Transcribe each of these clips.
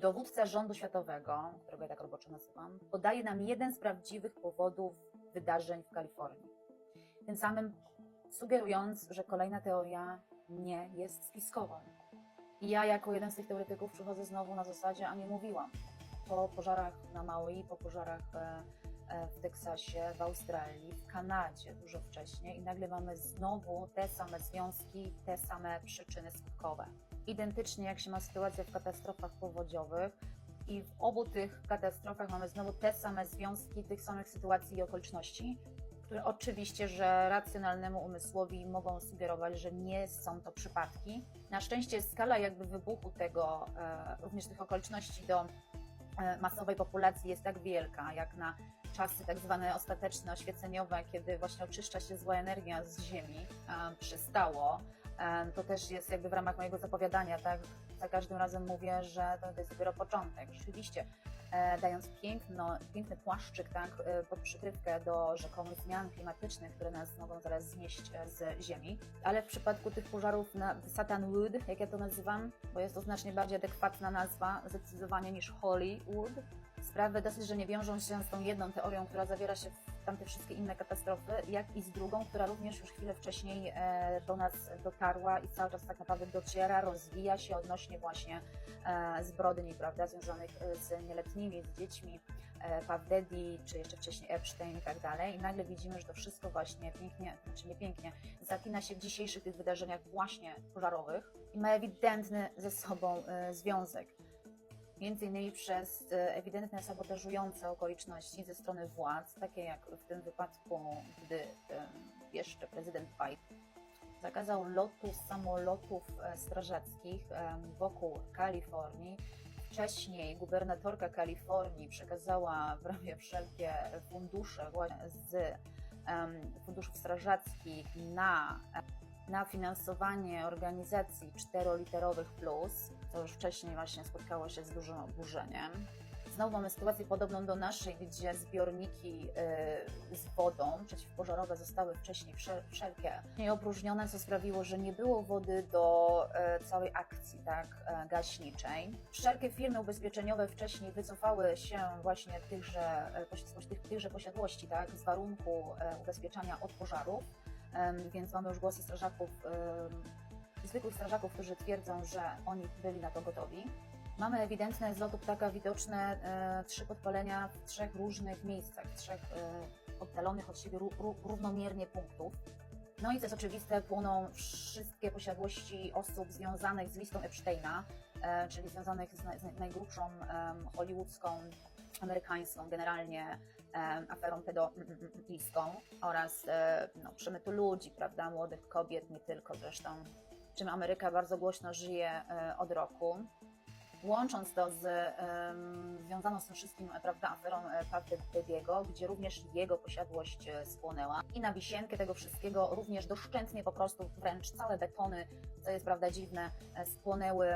Dowódca rządu światowego, którego ja tak roboczo nazywam, podaje nam jeden z prawdziwych powodów wydarzeń w Kalifornii. Tym samym sugerując, że kolejna teoria nie jest spiskową. I ja jako jeden z tych teoretyków przychodzę znowu na zasadzie, a nie mówiłam. Po pożarach na Maui, po pożarach e, e, w Teksasie, w Australii, w Kanadzie dużo wcześniej i nagle mamy znowu te same związki, te same przyczyny skutkowe. Identycznie jak się ma sytuacja w katastrofach powodziowych i w obu tych katastrofach mamy znowu te same związki tych samych sytuacji i okoliczności, które oczywiście, że racjonalnemu umysłowi mogą sugerować, że nie są to przypadki. Na szczęście skala jakby wybuchu tego, e, również tych okoliczności do e, masowej populacji jest tak wielka, jak na czasy tak zwane ostateczne, oświeceniowe, kiedy właśnie oczyszcza się zła energia z ziemi, e, przystało. To też jest jakby w ramach mojego zapowiadania, tak? Za każdym razem mówię, że to, to jest dopiero początek. Rzeczywiście, e, dając piękno, piękny płaszczyk tak, e, pod przykrywkę do rzekomych zmian klimatycznych, które nas mogą zaraz znieść e, z ziemi. Ale w przypadku tych pożarów na Satan Wood, jak ja to nazywam, bo jest to znacznie bardziej adekwatna nazwa, zdecydowanie niż Hollywood, sprawy dosyć, że nie wiążą się z tą jedną teorią, która zawiera się w tamte wszystkie inne katastrofy, jak i z drugą, która również już chwilę wcześniej e, do nas dotarła i cały czas tak naprawdę dociera, rozwija się odnośnie właśnie e, zbrodni, prawda, związanych e, z nieletnimi, z dziećmi, Daddy, czy jeszcze wcześniej Epstein i tak dalej. I nagle widzimy, że to wszystko właśnie pięknie, znaczy nie pięknie, zapina się w dzisiejszych tych wydarzeniach właśnie pożarowych i ma ewidentny ze sobą związek między innymi przez e, ewidentne sabotażujące okoliczności ze strony władz, takie jak w tym wypadku, gdy em, jeszcze prezydent Biden zakazał lotu samolotów e, strażackich wokół Kalifornii. Wcześniej gubernatorka Kalifornii przekazała prawie wszelkie fundusze z funduszów strażackich na na finansowanie organizacji czteroliterowych plus, co już wcześniej właśnie spotkało się z dużym oburzeniem. Znowu mamy sytuację podobną do naszej, gdzie zbiorniki y, z wodą przeciwpożarowe zostały wcześniej wszel- wszelkie opróżnione, co sprawiło, że nie było wody do y, całej akcji tak, y, gaśniczej. Wszelkie firmy ubezpieczeniowe wcześniej wycofały się właśnie tychże, tychże posiadłości tak, z warunku ubezpieczania od pożarów. Więc mamy już głosy strażaków, zwykłych strażaków, którzy twierdzą, że oni byli na to gotowi. Mamy ewidentne z lotu ptaka widoczne e, trzy podpalenia w trzech różnych miejscach, w trzech e, oddalonych od siebie ró- ró- równomiernie punktów. No i co jest oczywiste, płoną wszystkie posiadłości osób związanych z listą Epsteina, e, czyli związanych z, naj- z najgrubszą em, hollywoodzką, amerykańską generalnie em, aferą pedofilską oraz e, no, przemytu ludzi, prawda, młodych kobiet, nie tylko zresztą, czym Ameryka bardzo głośno żyje e, od roku. Łącząc to z związaną z tym wszystkim, e, prawda, aferą e, Puff Daddy'ego, gdzie również jego posiadłość spłonęła. I na wisienkę tego wszystkiego również doszczętnie po prostu wręcz całe betony, co jest prawda dziwne, spłonęły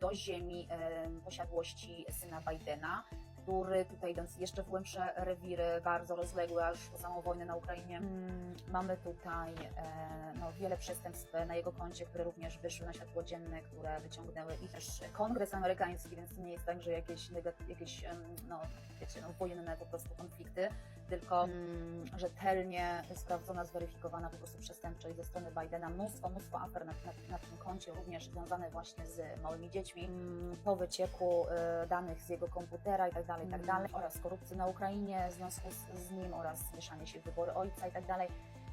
do ziemi em, posiadłości syna Bidena który tutaj idąc jeszcze w głębsze rewiry, bardzo rozległe, aż po samą wojnę na Ukrainie. Mm, mamy tutaj e, no, wiele przestępstw na jego koncie, które również wyszły na światło dzienne, które wyciągnęły ich też kongres amerykański, więc nie jest tak, że jakieś, jakieś no, wiecie, no, wojenne po prostu konflikty, tylko mm, rzetelnie sprawdzona, zweryfikowana po prostu przestępczość ze strony Bidena. Mnóstwo, mnóstwo afer na, na, na tym koncie, również związane właśnie z małymi dziećmi, mm, po wycieku e, danych z jego komputera i tak dalej, i tak dalej, oraz korupcji na Ukrainie w związku z, z nim oraz mieszanie się w wybory ojca i tak dalej.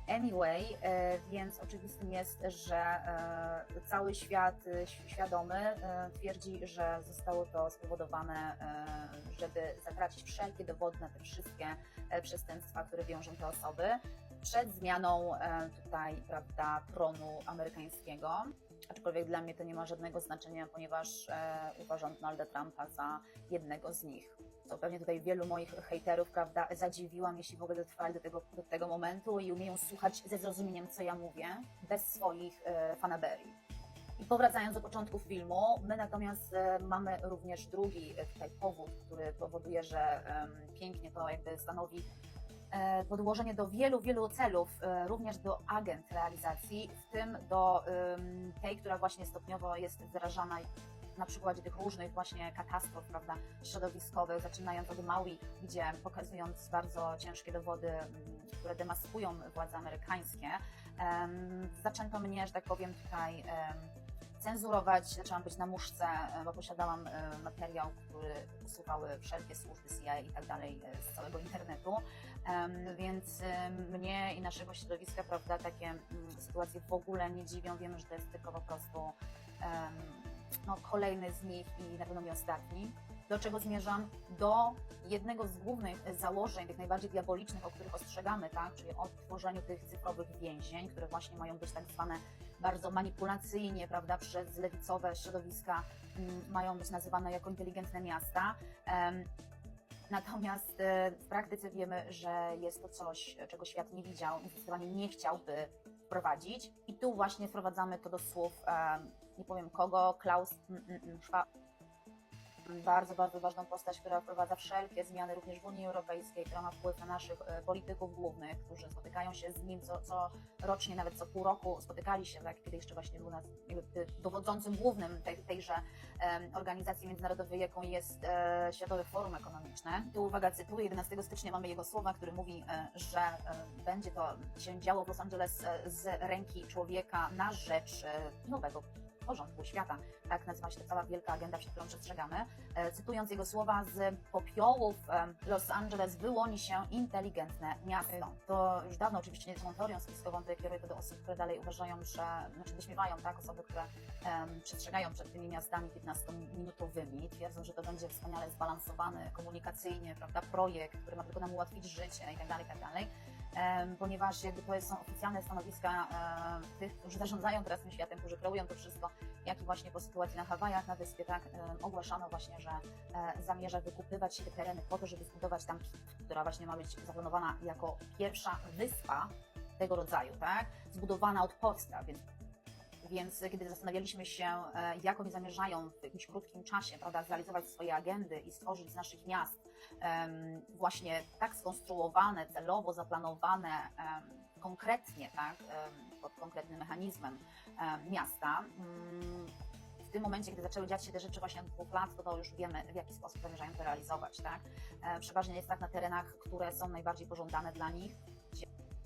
Anyway, e, więc oczywistym jest, że e, cały świat e, świadomy twierdzi, że zostało to spowodowane, żeby zatracić wszelkie dowody na te wszystkie przestępstwa, które wiążą te osoby, przed zmianą tutaj, prawda, tronu amerykańskiego. Aczkolwiek dla mnie to nie ma żadnego znaczenia, ponieważ e, uważam Donalda Trumpa za jednego z nich. Co pewnie tutaj wielu moich hejterów, prawda, zadziwiłam, jeśli w ogóle dotrwali do tego, do tego momentu i umieją słuchać ze zrozumieniem, co ja mówię, bez swoich e, fanaberii. I powracając do początku filmu, my natomiast e, mamy również drugi e, tutaj powód, który powoduje, że pięknie to jakby stanowi podłożenie do wielu, wielu celów, e, również do agent realizacji, w tym do tej, która właśnie stopniowo jest wdrażana na przykładzie tych różnych właśnie katastrof, prawda, środowiskowych, zaczynając od Maui, gdzie pokazując bardzo ciężkie dowody, które demaskują władze amerykańskie, zaczęto mnie, że tak powiem, tutaj cenzurować, zaczęłam być na muszce, e, bo posiadałam e, materiał, który usuwały wszelkie służby CIA i tak dalej e, z całego internetu. Więc mnie i naszego środowiska, prawda, takie mm, sytuacje w ogóle nie dziwią. Wiemy, że to jest tylko po prostu no, kolejny z nich i na pewno nie ostatni. Do czego zmierzam? Do jednego z głównych założeń, tych najbardziej diabolicznych, o których ostrzegamy, tak? czyli o tworzeniu tych cyfrowych więzień, które właśnie mają być tak zwane bardzo manipulacyjnie, prawda, przez lewicowe środowiska mm, mają być nazywane jako inteligentne miasta. Natomiast e, w praktyce wiemy, że jest to coś, czego świat nie widział i zdecydowanie nie chciałby wprowadzić. I tu właśnie sprowadzamy to do słów, em, nie powiem kogo, Klaus Schwab. Bardzo, bardzo ważną postać, która wprowadza wszelkie zmiany również w Unii Europejskiej, która ma wpływ na naszych e, polityków głównych, którzy spotykają się z nim co, co rocznie, nawet co pół roku spotykali się, tak, kiedy jeszcze właśnie był nas, dowodzącym głównym tej, tejże organizacji międzynarodowej, jaką jest e, Światowe Forum Ekonomiczne. Tu uwaga, cytuję, 11 stycznia mamy jego słowa, który mówi, e, że e, będzie to się działo w Los Angeles z ręki człowieka na rzecz nowego porządku świata. Tak nazywa się ta cała wielka agenda, przed którą przestrzegamy. E, Cytując jego słowa, z popiołów em, Los Angeles wyłoni się inteligentne miasto. To już dawno oczywiście nie są teorią spiskową, to kieruję to do osób, które dalej uważają, że, znaczy wyśmiewają, tak, osoby, które em, przestrzegają przed tymi miastami 15-minutowymi, twierdzą, że to będzie wspaniale zbalansowany komunikacyjnie, prawda, projekt, który ma tylko nam ułatwić życie i tak ponieważ jakby to są oficjalne stanowiska e, tych, którzy zarządzają teraz tym światem, którzy kreują to wszystko, jak i właśnie po sytuacji na Hawajach, na wyspie, tak, ogłaszano właśnie, że e, zamierza wykupywać te tereny po to, żeby zbudować tam która właśnie ma być zaplanowana jako pierwsza wyspa tego rodzaju, tak, zbudowana od podstaw, więc więc kiedy zastanawialiśmy się, e, jak oni zamierzają w jakimś krótkim czasie prawda, zrealizować swoje agendy i stworzyć z naszych miast właśnie tak skonstruowane, celowo zaplanowane, konkretnie, tak, pod konkretnym mechanizmem em, miasta, mm, w tym momencie, kiedy zaczęły dziać się te rzeczy właśnie od dwóch lat, to, to już wiemy, w jaki sposób zamierzają to realizować. Tak? E, Przeważnie jest tak na terenach, które są najbardziej pożądane dla nich,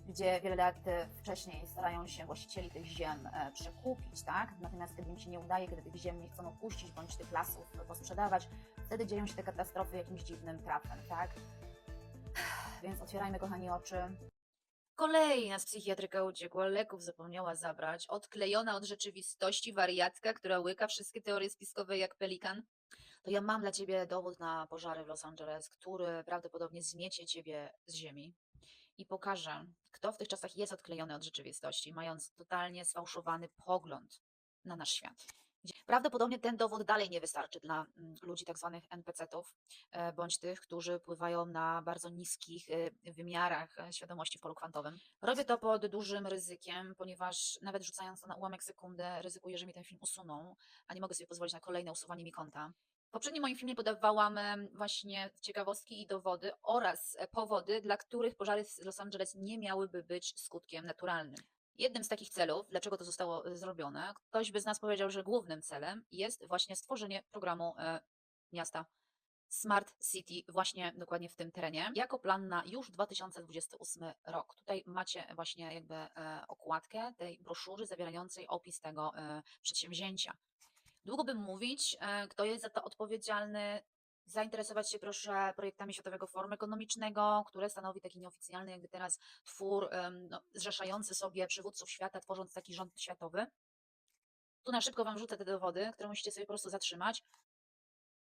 gdzie, wiele lat wcześniej starają się właścicieli tych ziem e, przekupić, tak? natomiast kiedy im się nie udaje, kiedy tych ziem nie chcą opuścić, bądź tych lasów posprzedawać, wtedy dzieją się te katastrofy jakimś dziwnym trafem. Tak? Więc otwierajmy, kochani, oczy. Kolejna z psychiatryka uciekła, leków zapomniała zabrać, odklejona od rzeczywistości wariatka, która łyka wszystkie teorie spiskowe jak pelikan. To ja mam dla ciebie dowód na pożary w Los Angeles, który prawdopodobnie zmiecie ciebie z ziemi i pokaże, kto w tych czasach jest odklejony od rzeczywistości, mając totalnie sfałszowany pogląd na nasz świat. Prawdopodobnie ten dowód dalej nie wystarczy dla mm, ludzi tak zwanych NPC-ów, e, bądź tych, którzy pływają na bardzo niskich e, wymiarach e, świadomości w polu kwantowym. Robię to pod dużym ryzykiem, ponieważ nawet rzucając na ułamek sekundy, ryzykuję, że mi ten film usuną, a nie mogę sobie pozwolić na kolejne usuwanie mi konta. W poprzednim moim filmie podawałam właśnie ciekawostki i dowody oraz powody, dla których pożary z Los Angeles nie miałyby być skutkiem naturalnym. Jednym z takich celów, dlaczego to zostało e, zrobione, ktoś by z nas powiedział, że głównym celem jest właśnie stworzenie programu e, miasta Smart City właśnie dokładnie w tym terenie, jako plan na już 2028 rok. Tutaj macie właśnie jakby e, okładkę tej broszury zawierającej opis tego przedsięwzięcia. Długo bym mówić, kto jest za to odpowiedzialny. Zainteresować się proszę projektami Światowego Forum Ekonomicznego, które stanowi taki nieoficjalny jakby teraz twór no, zrzeszający sobie przywódców świata, tworząc taki rząd światowy. Tu na szybko Wam rzucę te dowody, które musicie sobie po prostu zatrzymać.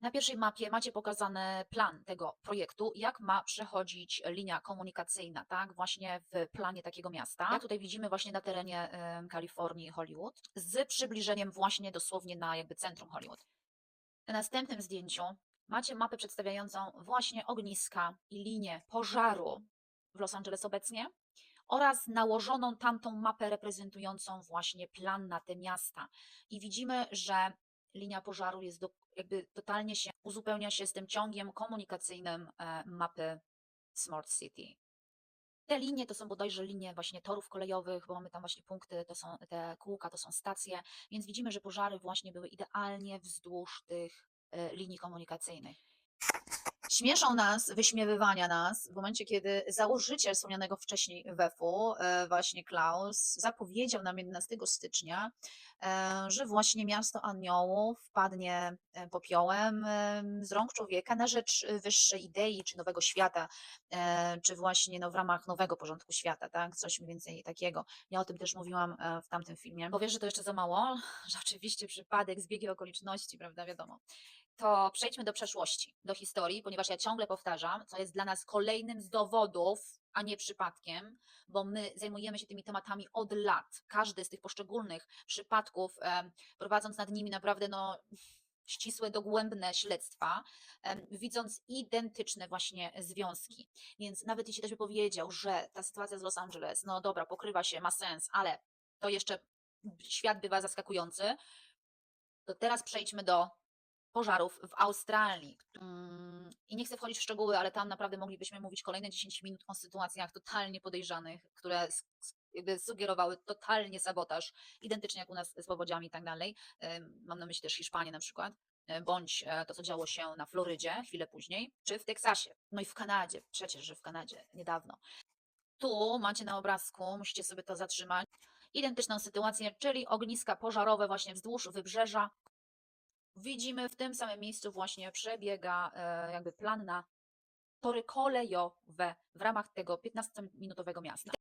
Na pierwszej mapie macie pokazany plan tego projektu, jak ma przechodzić linia komunikacyjna, tak, właśnie w planie takiego miasta. Jak tutaj widzimy właśnie na terenie Kalifornii, Hollywood, z przybliżeniem właśnie dosłownie na jakby centrum Hollywood. Na następnym zdjęciu macie mapę przedstawiającą właśnie ogniska i linię pożaru w Los Angeles obecnie oraz nałożoną tamtą mapę reprezentującą właśnie plan na te miasta. I widzimy, że linia pożaru jest do, jakby totalnie się uzupełnia się z tym ciągiem komunikacyjnym e, mapy Smart City. Te linie to są bodajże linie właśnie torów kolejowych, bo mamy tam właśnie punkty, to są te kółka, to są stacje, więc widzimy, że pożary właśnie były idealnie wzdłuż tych linii komunikacyjnych. Śmieszą nas wyśmiewywania nas w momencie, kiedy założyciel wspomnianego wcześniej WEF-u, e, właśnie Klaus, zapowiedział nam 11 stycznia, e, że właśnie miasto aniołów wpadnie e, popiołem em, z rąk człowieka na rzecz e, wyższej idei, czy nowego świata, e, czy właśnie no, w ramach nowego porządku świata, tak? Coś mniej więcej takiego. Ja o tym też mówiłam e, w tamtym filmie. Powiesz, że to jeszcze za mało, że oczywiście przypadek, zbiegi okoliczności, prawda, wiadomo to przejdźmy do przeszłości, do historii, ponieważ ja ciągle powtarzam, co jest dla nas kolejnym z dowodów, a nie przypadkiem, bo my zajmujemy się tymi tematami od lat. Każdy z tych poszczególnych przypadków, prowadząc nad nimi naprawdę no, ścisłe, dogłębne śledztwa, widząc identyczne właśnie związki. Więc nawet jeśli ktoś by powiedział, że ta sytuacja z Los Angeles, no dobra, pokrywa się, ma sens, ale to jeszcze świat bywa zaskakujący, to teraz przejdźmy do pożarów w Australii. Mm, I nie chcę wchodzić w szczegóły, ale tam naprawdę moglibyśmy mówić kolejne 10 minut o sytuacjach totalnie podejrzanych, które sugerowały totalnie sabotaż, identycznie jak u nas z powodziami i tak dalej. Mam na myśli też Hiszpanię na przykład, e, bądź e, to, co działo się na Florydzie chwilę później, czy w Teksasie, no i w Kanadzie, przecież, że w Kanadzie niedawno. Tu macie na obrazku, musicie sobie to zatrzymać, identyczną sytuację, czyli ogniska pożarowe właśnie wzdłuż wybrzeża widzimy w tym samym miejscu właśnie przebiega e, jakby plan na tory kolejowe w ramach tego 15-minutowego miasta.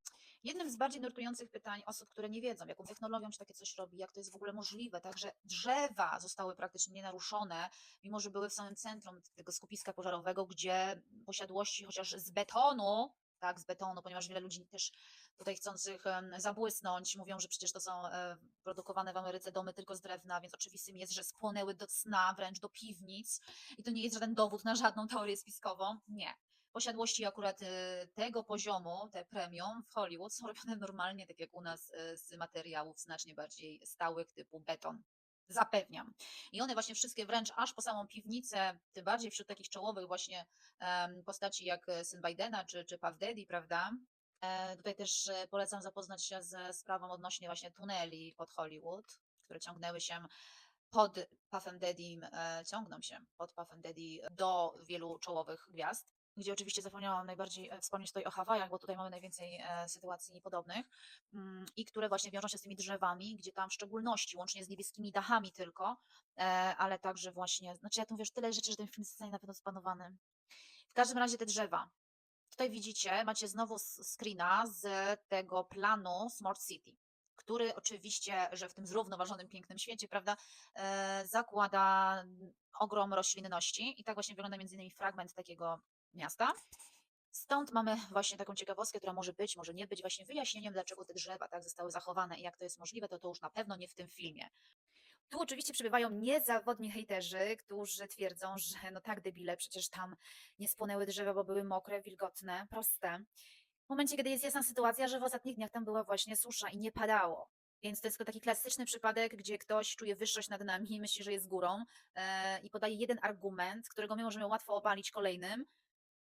Jednym z bardziej nurtujących pytań osób, które nie wiedzą, jaką technologią się takie coś robi, jak to jest w ogóle możliwe, także drzewa zostały praktycznie nienaruszone, mimo że były w samym centrum tego skupiska pożarowego, gdzie posiadłości chociaż z betonu, tak, z betonu, ponieważ wiele ludzi też tutaj chcących zabłysnąć, mówią, że przecież to są e, produkowane w Ameryce domy tylko z drewna, więc oczywistym jest, że spłonęły do cna, wręcz do piwnic i to nie jest żaden dowód na żadną teorię spiskową. Nie. Posiadłości akurat e, tego poziomu, te premium w Hollywood są robione normalnie, tak jak u nas, e, z materiałów znacznie bardziej stałych typu beton. Zapewniam. I one właśnie wszystkie wręcz aż po samą piwnicę, tym bardziej wśród takich czołowych właśnie em, postaci jak syn Bidena czy, czy Puff Daddy, prawda? E, Tutaj też e, polecam zapoznać się ze sprawą odnośnie właśnie tuneli pod Hollywood, które ciągnęły się pod Puffem Daddym, e, ciągną się pod Puffem Daddy do wielu czołowych gwiazd. Gdzie oczywiście zapomniałam najbardziej wspomnieć tutaj o Hawajach, bo tutaj mamy najwięcej sytuacji podobnych mm, i które właśnie wiążą się z tymi drzewami, gdzie tam w szczególności, łącznie z niebieskimi dachami tylko, ale także właśnie, znaczy ja tu wiesz tyle rzeczy, że ten film zostanie na pewno spanowany. W każdym razie te drzewa. Tutaj widzicie, macie znowu screena z tego planu Smart City, który oczywiście, że w tym zrównoważonym, pięknym świecie, prawda, e, zakłada ogrom roślinności i tak właśnie wygląda między innymi fragment takiego miasta. Stąd mamy właśnie taką ciekawostkę, która może być, może nie być właśnie wyjaśnieniem, dlaczego te drzewa tak zostały zachowane i jak to jest możliwe, to to już na pewno nie w tym filmie. Tu oczywiście przybywają niezawodni hejterzy, którzy twierdzą, że no tak debile, przecież tam nie spłonęły drzewa, bo były mokre, wilgotne, proste. W momencie, kiedy jest jasna sytuacja, że w ostatnich dniach tam była właśnie susza i nie padało. Więc to jest taki klasyczny przypadek, gdzie ktoś czuje wyższość nad nami i myśli, że jest górą e, i podaje jeden argument, którego my możemy łatwo obalić kolejnym,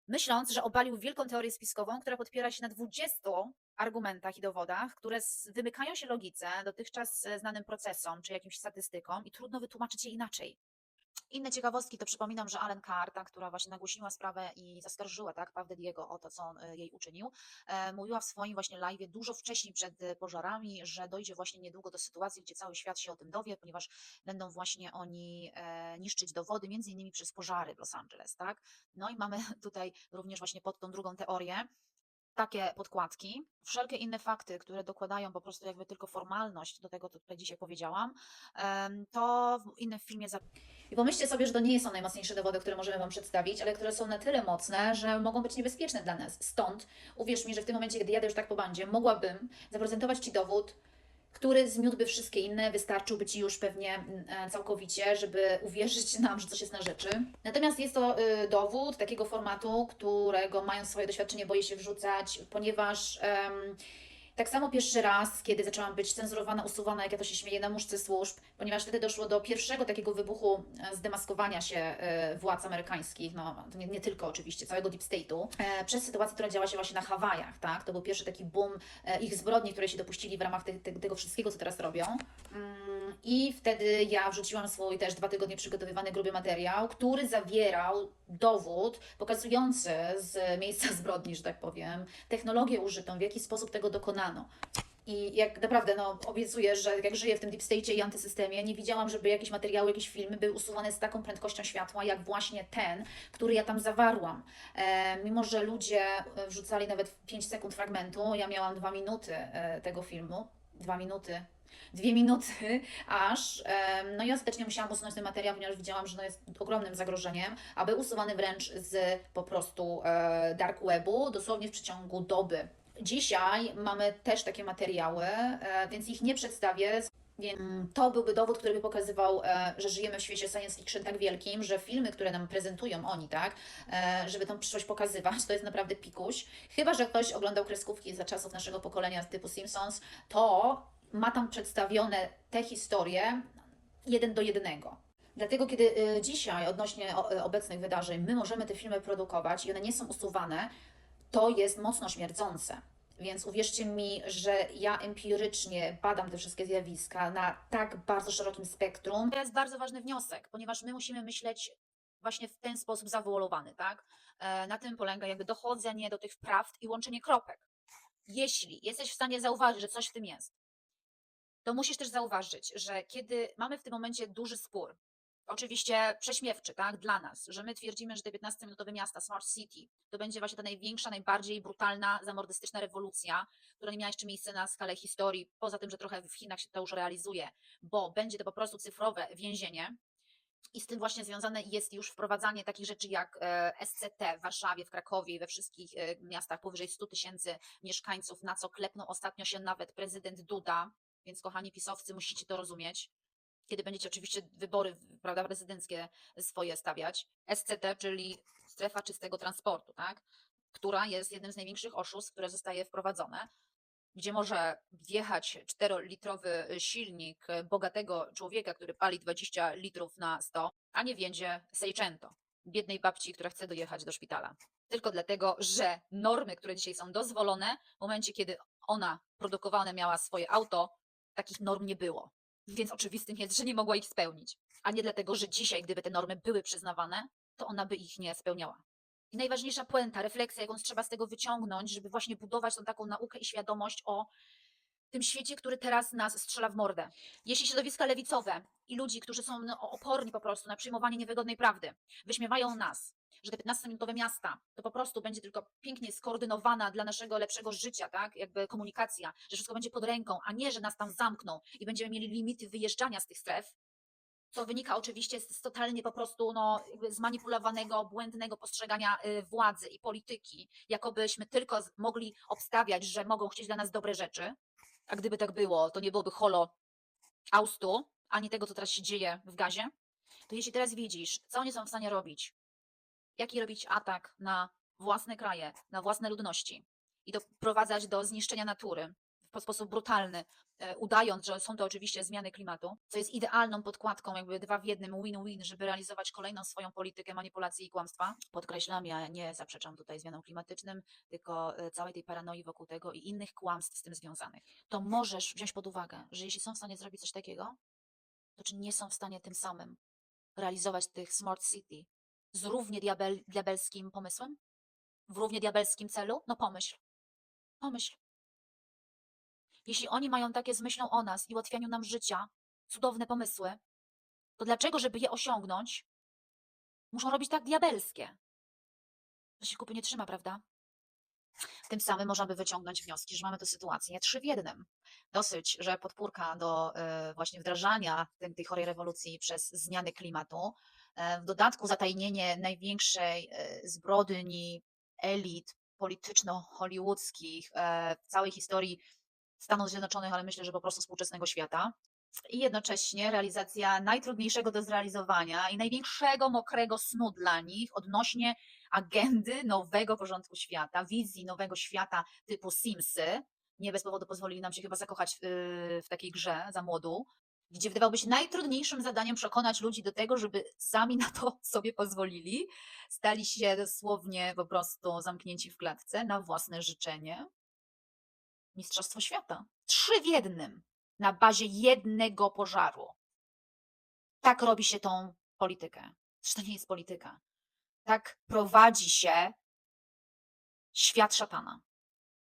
myśląc, że obalił wielką teorię spiskową, która podpiera się na 20 argumentach i dowodach, które wymykają się logice, dotychczas e, znanym procesom czy jakimś statystykom i trudno wytłumaczyć je inaczej. Inne ciekawostki to przypominam, że Ellen Carr, ta, która właśnie nagłośniła sprawę i zaskarżyła tak, Puff Daddy'ego o to, co on e, jej uczynił, e, mówiła w swoim właśnie live dużo wcześniej przed e, pożarami, że dojdzie właśnie niedługo do sytuacji, gdzie cały świat się o tym dowie, ponieważ będą właśnie oni e, niszczyć dowody, między innymi przez pożary w Los Angeles, tak? No i mamy tutaj również właśnie pod tą drugą teorię, takie podkładki, wszelkie inne fakty, które dokładają po prostu jakby tylko formalność do tego, co tutaj dzisiaj powiedziałam, to w innym filmie za... I pomyślcie sobie, że to nie są najmocniejsze dowody, które możemy Wam przedstawić, ale które są na tyle mocne, że mogą być niebezpieczne dla nas. Stąd uwierz mi, że w tym momencie, kiedy jadę już tak po bandzie, mogłabym zaprezentować Ci dowód, który zmiótłby wszystkie inne, wystarczyłby Ci już pewnie mm, e, całkowicie, żeby uwierzyć nam, że coś jest na rzeczy. Natomiast jest to y, dowód takiego formatu, którego mając swoje doświadczenie boję się wrzucać, ponieważ Tak samo pierwszy raz, kiedy zaczęłam być cenzurowana, usuwana, jak ja to się śmieję, na muszce służb, ponieważ wtedy doszło do pierwszego takiego wybuchu e, zdemaskowania się e, władz amerykańskich, no nie, nie tylko oczywiście, całego deep state'u, e, przez sytuację, która działa się właśnie na Hawajach, tak? To był pierwszy taki boom ich zbrodni, które się dopuścili w ramach te, te, tego wszystkiego, co teraz robią. Mm, I wtedy ja wrzuciłam swój też dwa tygodnie przygotowywany gruby materiał, który zawierał dowód pokazujący z miejsca zbrodni, że tak powiem, technologię użytą, w jaki sposób tego dokonano. I jak naprawdę, no, obiecuję, że jak żyję w tym deep state i antysystemie, nie widziałam, żeby jakieś materiały, jakieś filmy były usuwane z taką prędkością światła, jak właśnie ten, który ja tam zawarłam. E, mimo, że ludzie e, wrzucali nawet 5 sekund fragmentu, ja miałam 2 minuty e, tego filmu. 2 minuty. Dwie minuty, aż. No i ostatecznie musiałam usunąć ten materiał, ponieważ widziałam, że no jest ogromnym zagrożeniem, aby usuwany wręcz z po prostu e, dark webu, dosłownie w przeciągu doby. Dzisiaj mamy też takie materiały, e, więc ich nie przedstawię. Więc mm, to byłby dowód, który by pokazywał, e, że żyjemy w świecie science fiction tak wielkim, że filmy, które nam prezentują oni, tak, żeby tą przyszłość pokazywać, to jest naprawdę pikuś. Chyba, że ktoś oglądał kreskówki za czasów naszego pokolenia typu Simpsons, to ma tam przedstawione te historie jeden do jednego. Dlatego, kiedy y, dzisiaj odnośnie y, obecnych wydarzeń my możemy te filmy produkować i one nie są usuwane, to jest mocno śmierdzące. Więc uwierzcie mi, że ja empirycznie badam te wszystkie zjawiska na tak bardzo szerokim spektrum. To jest bardzo ważny wniosek, ponieważ my musimy myśleć właśnie w ten sposób zawołowany, tak? E, Na tym polega jakby dochodzenie do tych prawd i łączenie kropek. Jeśli jesteś w stanie zauważyć, że coś w tym jest, to musisz też zauważyć, że kiedy mamy w tym momencie duży spór, oczywiście prześmiewczy, tak, dla nas, że my twierdzimy, że te 15-minutowe miasta, Smart City, to będzie właśnie ta największa, najbardziej brutalna, zamordystyczna rewolucja, która nie miała jeszcze miejsca na skalę historii, poza tym, że trochę w Chinach się to już realizuje, bo będzie to po prostu cyfrowe więzienie. I z tym właśnie związane jest już wprowadzanie takich rzeczy jak e, SCT w Warszawie, w Krakowie i we wszystkich e, miastach powyżej 100 tysięcy mieszkańców, na co klepnął ostatnio się nawet prezydent Duda. Więc kochani pisowcy, musicie to rozumieć. Kiedy będziecie oczywiście wybory prawda, prezydenckie swoje stawiać. SCT, czyli strefa czystego transportu, tak? która jest jednym z największych oszustw, które zostaje wprowadzone gdzie może wjechać 4-litrowy silnik bogatego człowieka, który pali 20 litrów na 100, a nie wjedzie Seicento, biednej babci, która chce dojechać do szpitala. Tylko dlatego, że normy, które dzisiaj są dozwolone, w momencie, kiedy ona produkowane miała swoje auto, takich norm nie było. Więc oczywistym jest, że nie mogła ich spełnić. A nie dlatego, że dzisiaj, gdyby te normy były przyznawane, to ona by ich nie spełniała. I najważniejsza puenta, refleksja, jaką trzeba z tego wyciągnąć, żeby właśnie budować tą taką naukę i świadomość o tym świecie, który teraz nas strzela w mordę. Jeśli środowiska lewicowe i ludzi, którzy są no, oporni po prostu na przyjmowanie niewygodnej prawdy, wyśmiewają nas, że te 15-minutowe miasta to po prostu będzie tylko pięknie skoordynowana dla naszego lepszego życia, tak? Jakby komunikacja, że wszystko będzie pod ręką, a nie, że nas tam zamkną i będziemy mieli limity wyjeżdżania z tych stref, co wynika oczywiście z, z totalnie po prostu no, zmanipulowanego, błędnego postrzegania y, władzy i polityki, jakobyśmy tylko mogli obstawiać, że mogą chcieć dla nas dobre rzeczy, a gdyby tak było, to nie byłoby holo Austu, ani tego, co teraz się dzieje w gazie, to jeśli teraz widzisz, co oni są w stanie robić, jaki robić atak na własne kraje, na własne ludności i doprowadzać do zniszczenia natury w sposób brutalny, e, udając, że są to oczywiście zmiany klimatu, co jest idealną podkładką, jakby dwa w jednym win-win, żeby realizować kolejną swoją politykę manipulacji i kłamstwa. Podkreślam, ja nie zaprzeczam tutaj zmianom klimatycznym, tylko e, całej tej paranoi wokół tego i innych kłamstw z tym związanych. To możesz wziąć pod uwagę, że jeśli są w stanie zrobić coś takiego, to czy nie są w stanie tym samym realizować tych smart city z równie diabel, diabelskim pomysłem? W równie diabelskim celu? No pomyśl. Pomyśl. Jeśli oni mają takie z myślą o nas i ułatwianiu nam życia, cudowne pomysły, to dlaczego, żeby je osiągnąć, muszą robić tak diabelskie? To się kupy nie trzyma, prawda? Tym samym można by wyciągnąć wnioski, że mamy tu sytuację trzy w jednym. Dosyć, że podpórka do e, właśnie wdrażania tej, tej chorej rewolucji przez zmiany klimatu, w dodatku zatajnienie największej e, zbrodni elit polityczno-hollywoodzkich e, w całej historii Stanów Zjednoczonych, ale myślę, że po prostu współczesnego świata. I jednocześnie realizacja najtrudniejszego do zrealizowania i największego mokrego snu dla nich odnośnie agendy nowego porządku świata, wizji nowego świata typu Simsy, nie bez powodu pozwolili nam się chyba zakochać w, w takiej grze za młodu, gdzie wydawałoby się najtrudniejszym zadaniem przekonać ludzi do tego, żeby sami na to sobie pozwolili. Stali się dosłownie po prostu zamknięci w klatce na własne życzenie. Mistrzostwo świata. Trzy w jednym. Na bazie jednego pożaru. Tak robi się tą politykę. Zresztą to nie jest polityka. Tak prowadzi się świat szatana.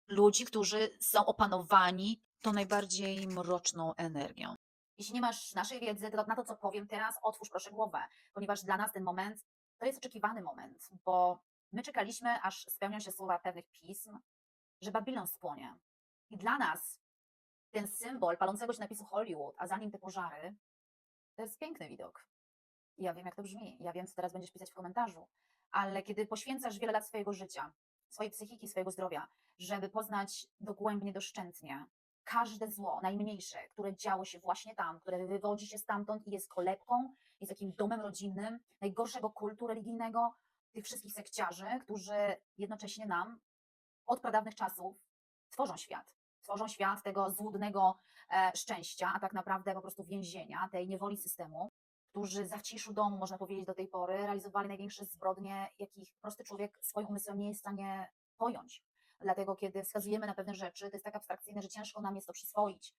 Ludzi, którzy są opanowani tą najbardziej mroczną energią. Jeśli nie masz naszej wiedzy, to na to, co powiem teraz, otwórz proszę głowę, ponieważ dla nas ten moment to jest oczekiwany moment, bo my czekaliśmy, aż spełnią się słowa pewnych pism, że Babilon spłonie. I dla nas ten symbol palącego się napisu Hollywood, a za nim te pożary, to jest piękny widok. Ja wiem, jak to brzmi, ja wiem, co teraz będziesz pisać w komentarzu, ale kiedy poświęcasz wiele lat swojego życia, swojej psychiki, swojego zdrowia, żeby poznać dogłębnie, doszczętnie każde zło, najmniejsze, które działo się właśnie tam, które wywodzi się stamtąd i jest kolebką, jest takim domem rodzinnym najgorszego kultu religijnego, tych wszystkich sekciarzy, którzy jednocześnie nam od pradawnych czasów tworzą świat. Tworzą świat tego złudnego e, szczęścia, a tak naprawdę po prostu więzienia, tej niewoli systemu, którzy za ciszu domu, można powiedzieć, do tej pory realizowali największe zbrodnie, jakich prosty człowiek swoim umysłem nie jest w stanie pojąć. Dlatego, kiedy wskazujemy na pewne rzeczy, to jest tak abstrakcyjne, że ciężko nam jest to przyswoić.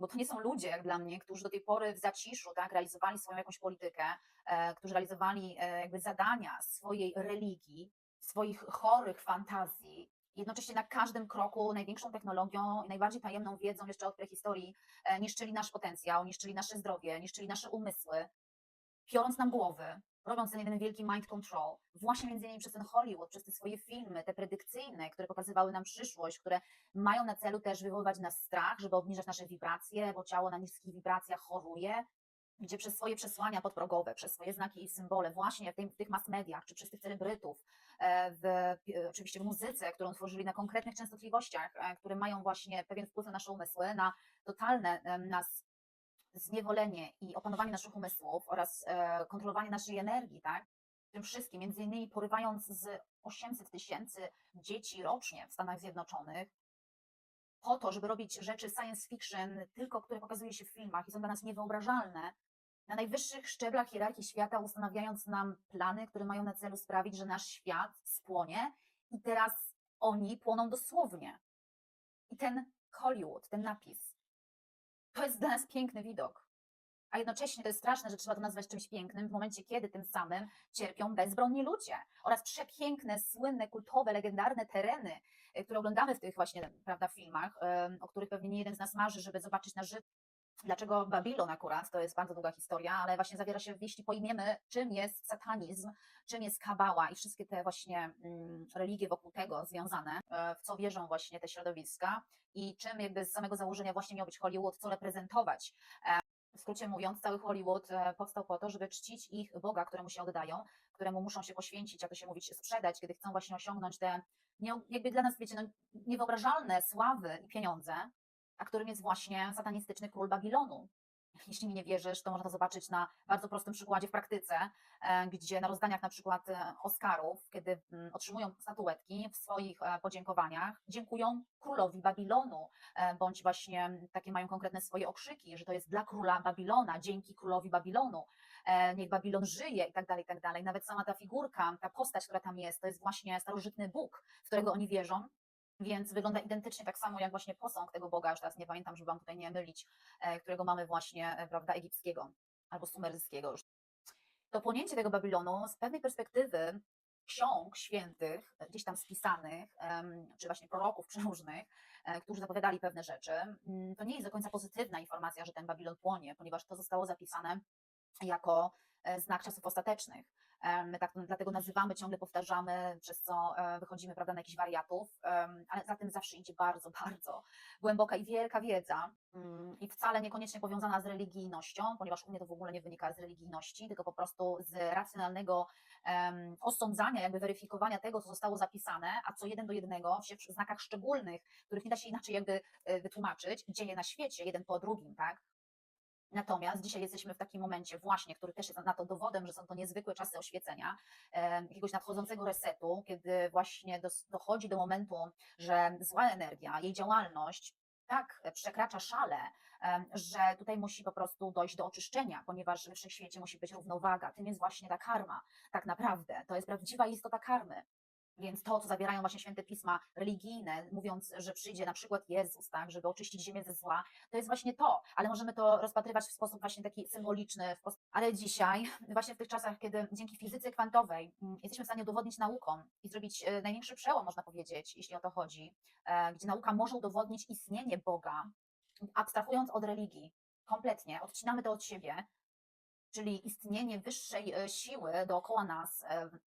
Bo to nie są ludzie, jak dla mnie, którzy do tej pory w zaciszu tak, realizowali swoją jakąś politykę, e, którzy realizowali e, jakby zadania swojej religii, swoich chorych fantazji, jednocześnie na każdym kroku największą technologią i najbardziej tajemną wiedzą jeszcze od prehistorii e, niszczyli nasz potencjał, niszczyli nasze zdrowie, niszczyli nasze umysły, piorąc nam głowy, robiąc ten jeden wielki mind control, właśnie między innymi przez ten Hollywood, przez te swoje filmy, te predykcyjne, które pokazywały nam przyszłość, które mają na celu też wywoływać nas strach, żeby obniżać nasze wibracje, bo ciało na niskich wibracjach choruje, gdzie przez swoje przesłania podprogowe, przez swoje znaki i symbole, właśnie w, w tych mass mediach, czy przez tych celebrytów, e, w, pi- oczywiście w muzyce, którą tworzyli na konkretnych częstotliwościach, e, które mają właśnie pewien wpływ na nasze umysły, na totalne nas zniewolenie i opanowanie naszych umysłów oraz e, kontrolowanie naszej energii, tak? Tym wszystkim, między innymi porywając z 800 tysięcy dzieci rocznie w Stanach Zjednoczonych, po to, żeby robić rzeczy science fiction, tylko które pokazuje się w filmach i są dla nas niewyobrażalne, na najwyższych szczeblach hierarchii świata ustanawiając nam plany, które mają na celu sprawić, że nasz świat spłonie i teraz oni płoną dosłownie. I ten Hollywood, ten napis, to jest dla nas piękny widok. A jednocześnie to jest straszne, że trzeba to nazwać czymś pięknym w momencie, kiedy tym samym cierpią bezbronni ludzie oraz przepiękne, słynne, kultowe, legendarne tereny, y, które oglądamy w tych właśnie prawda, filmach, o których pewnie nie jeden z nas marzy, żeby zobaczyć na żywo. Dlaczego Babilon akurat, to jest bardzo długa historia, ale właśnie zawiera się, jeśli pojmiemy, czym jest satanizm, czym jest kabała i wszystkie te właśnie mm, religie wokół tego związane, e, w co wierzą właśnie te środowiska i czym jakby z samego założenia właśnie miał być Hollywood, co reprezentować. E, W skrócie mówiąc, cały Hollywood e, powstał po to, żeby czcić ich Boga, któremu się oddają, któremu muszą się poświęcić, jak to się mówić, sprzedać, kiedy chcą właśnie osiągnąć te jakby dla nas, wiecie, no, niewyobrażalne sławy i pieniądze, a którym jest właśnie satanistyczny król Babilonu. Jeśli mi nie wierzysz, to można to zobaczyć na bardzo prostym przykładzie w praktyce, e, gdzie na rozdaniach na przykład e, Oscarów, kiedy mm, otrzymują statuetki w swoich e, podziękowaniach, dziękują królowi Babilonu, bądź właśnie takie mają konkretne swoje okrzyki, że to jest dla króla Babilona, dzięki królowi Babilonu, niech Babilon żyje i tak dalej, i tak dalej. Nawet sama ta figurka, ta postać, która tam jest, to jest właśnie starożytny Bóg, w którego oni wierzą, więc wygląda identycznie tak samo jak właśnie posąg tego Boga, już teraz nie pamiętam, żeby wam tutaj nie mylić, e, którego mamy właśnie, e, prawda, egipskiego albo sumeryjskiego już. To płonięcie tego Babilonu z pewnej perspektywy ksiąg świętych, e, gdzieś tam spisanych, czy właśnie proroków przeróżnych, którzy zapowiadali pewne rzeczy, mm, to nie jest do końca pozytywna informacja, że ten Babilon płonie, ponieważ to zostało zapisane jako znak czasów ostatecznych. Em, My tak dlatego nazywamy, ciągle powtarzamy, przez co e, wychodzimy prawda, na jakichś wariatów, ale za tym zawsze idzie bardzo, bardzo głęboka i wielka wiedza mm, i wcale niekoniecznie powiązana z religijnością, ponieważ u mnie to w ogóle nie wynika z religijności, tylko po prostu z racjonalnego osądzania, jakby weryfikowania tego, co zostało zapisane, a co jeden do jednego w znakach szczególnych, których nie da się inaczej jakby e, wytłumaczyć, dzieje na świecie, jeden po drugim, tak? Natomiast dzisiaj jesteśmy w takim momencie właśnie, który też jest na to dowodem, że są to niezwykłe czasy oświecenia, jakiegoś nadchodzącego resetu, kiedy właśnie dochodzi do momentu, że zła energia, jej działalność tak przekracza szale, że tutaj musi po prostu dojść do oczyszczenia, ponieważ we wszechświecie musi być równowaga. Tym jest właśnie ta karma, tak naprawdę. To jest prawdziwa istota karmy. Więc to, co zawierają właśnie święte pisma religijne, mówiąc, że przyjdzie na przykład Jezus, tak, żeby oczyścić ziemię ze zła, to jest właśnie to, ale możemy to rozpatrywać w sposób właśnie taki symboliczny. Ale dzisiaj, właśnie w tych czasach, kiedy dzięki fizyce kwantowej mm, jesteśmy w stanie udowodnić nauką i zrobić e, największy przełom, można powiedzieć, jeśli o to chodzi, e, gdzie nauka może udowodnić istnienie Boga, abstrahując od religii, kompletnie, odcinamy to od siebie, czyli istnienie wyższej e, siły dookoła nas,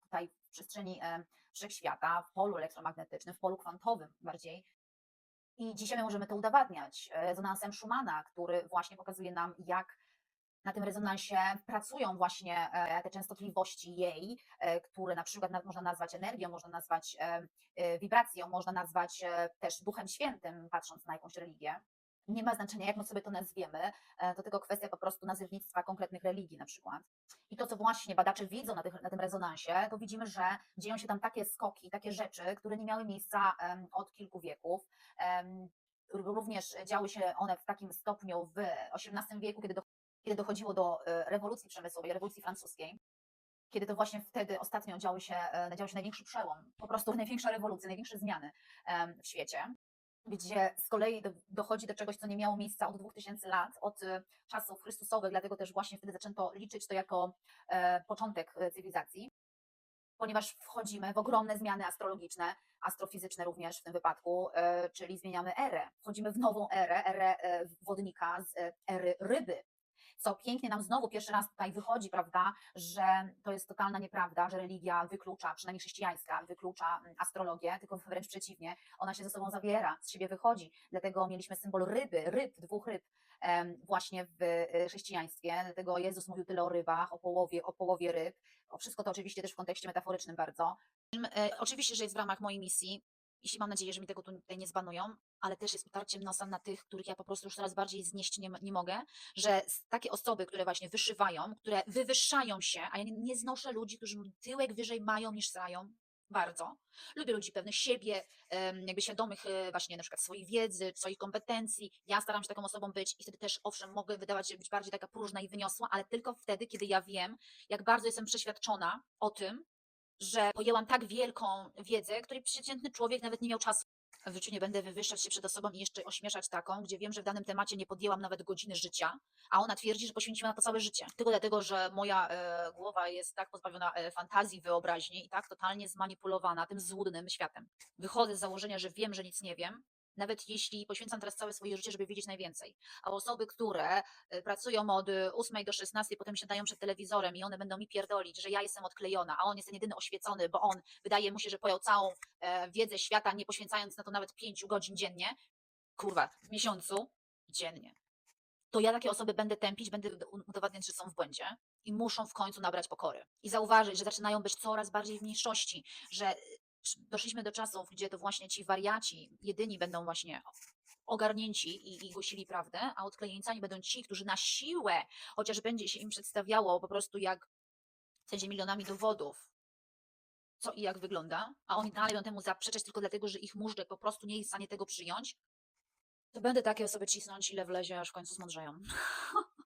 tutaj w przestrzeni e, wszechświata, w polu elektromagnetycznym, w polu kwantowym bardziej. I dzisiaj my możemy to udowadniać e, rezonansem Schumana, który właśnie pokazuje nam, jak na tym rezonansie pracują właśnie e, te częstotliwości jej, które na przykład na- można nazwać energią, można nazwać wibracją, można nazwać też Duchem Świętym, patrząc na jakąś religię. Nie ma znaczenia, jak my sobie to nazwiemy, e, to tylko kwestia po prostu nazywnictwa konkretnych religii na przykład. I to, co właśnie badacze widzą na, tych, na tym rezonansie, to widzimy, że dzieją się tam takie skoki, takie rzeczy, które nie miały miejsca od kilku wieków. Również działy się one w takim stopniu w XVIII wieku, kiedy, do, kiedy dochodziło do e, rewolucji przemysłowej, rewolucji francuskiej. Kiedy to właśnie wtedy ostatnio działy się, e, działy się największy przełom, po prostu największa rewolucja, największe zmiany w świecie gdzie z kolei do, dochodzi do czegoś, co nie miało miejsca od 2000 lat, od e, czasów Chrystusowych, dlatego też właśnie wtedy zaczęto liczyć to jako e, początek e, cywilizacji, ponieważ wchodzimy w ogromne zmiany astrologiczne, astrofizyczne również w tym wypadku, czyli zmieniamy erę. Wchodzimy w nową erę, erę wodnika z ery ryby. Co pięknie nam znowu pierwszy raz tutaj wychodzi, prawda, że to jest totalna nieprawda, że religia wyklucza, przynajmniej chrześcijańska, wyklucza mm, astrologię, tylko wręcz przeciwnie, ona się ze sobą zawiera, z siebie wychodzi. Dlatego mieliśmy symbol ryby, ryb, dwóch ryb właśnie w e, chrześcijaństwie. Dlatego Jezus mówił tyle o rybach, o połowie, o połowie ryb. Wszystko to oczywiście też w kontekście metaforycznym bardzo. E, oczywiście, że jest w ramach mojej misji, jeśli mam nadzieję, że mi tego tu- tutaj nie zbanują, ale też jest utarciem nosa na tych, których ja po prostu już coraz bardziej znieść nie, nie mogę, że takie osoby, które właśnie wyszywają, które wywyższają się, a ja nie, nie znoszę ludzi, którzy tyłek wyżej mają niż srają, bardzo. Lubię ludzi pewnych siebie, jakby świadomych e, właśnie na przykład swojej wiedzy, swoich kompetencji. Ja staram się taką osobą być i wtedy też, owszem, mogę wydawać się być bardziej taka próżna i wyniosła, ale tylko wtedy, kiedy ja wiem, jak bardzo jestem przeświadczona o tym, że pojęłam tak wielką wiedzę, której przeciętny człowiek nawet nie miał czasu. W życiu nie będę wywyższać się przed osobą i jeszcze ośmieszać taką, gdzie wiem, że w danym temacie nie podjęłam nawet godziny życia, a ona twierdzi, że poświęciła na to całe życie. Tylko dlatego, że moja e, głowa jest tak pozbawiona e, fantazji, wyobraźni i tak totalnie zmanipulowana tym złudnym światem. Wychodzę z założenia, że wiem, że nic nie wiem, nawet jeśli poświęcam teraz całe swoje życie, żeby wiedzieć najwięcej. A osoby, które e, pracują od e, 8 do 16, potem siadają przed telewizorem i one będą mi pierdolić, że ja jestem odklejona, a on jest ten jedyny oświecony, bo on wydaje mu się, że pojął całą e, wiedzę świata, nie poświęcając na to nawet 5 godzin dziennie, kurwa, w miesiącu, dziennie. To ja takie osoby będę tępić, będę udowadniać, że są w błędzie i muszą w końcu nabrać pokory. I zauważyć, że zaczynają być coraz bardziej w mniejszości, że doszliśmy do czasów, gdzie to właśnie ci wariaci jedyni będą właśnie ogarnięci i, i głosili prawdę, a odklejeńcami będą ci, którzy na siłę, chociaż będzie się im przedstawiało po prostu jak w sensie milionami dowodów, co i jak wygląda, a oni dalej będą temu zaprzeczać tylko dlatego, że ich móżdżek po prostu nie jest w stanie tego przyjąć, to będę takie osoby cisnąć, ile wlezie, aż w końcu zmądrzeją.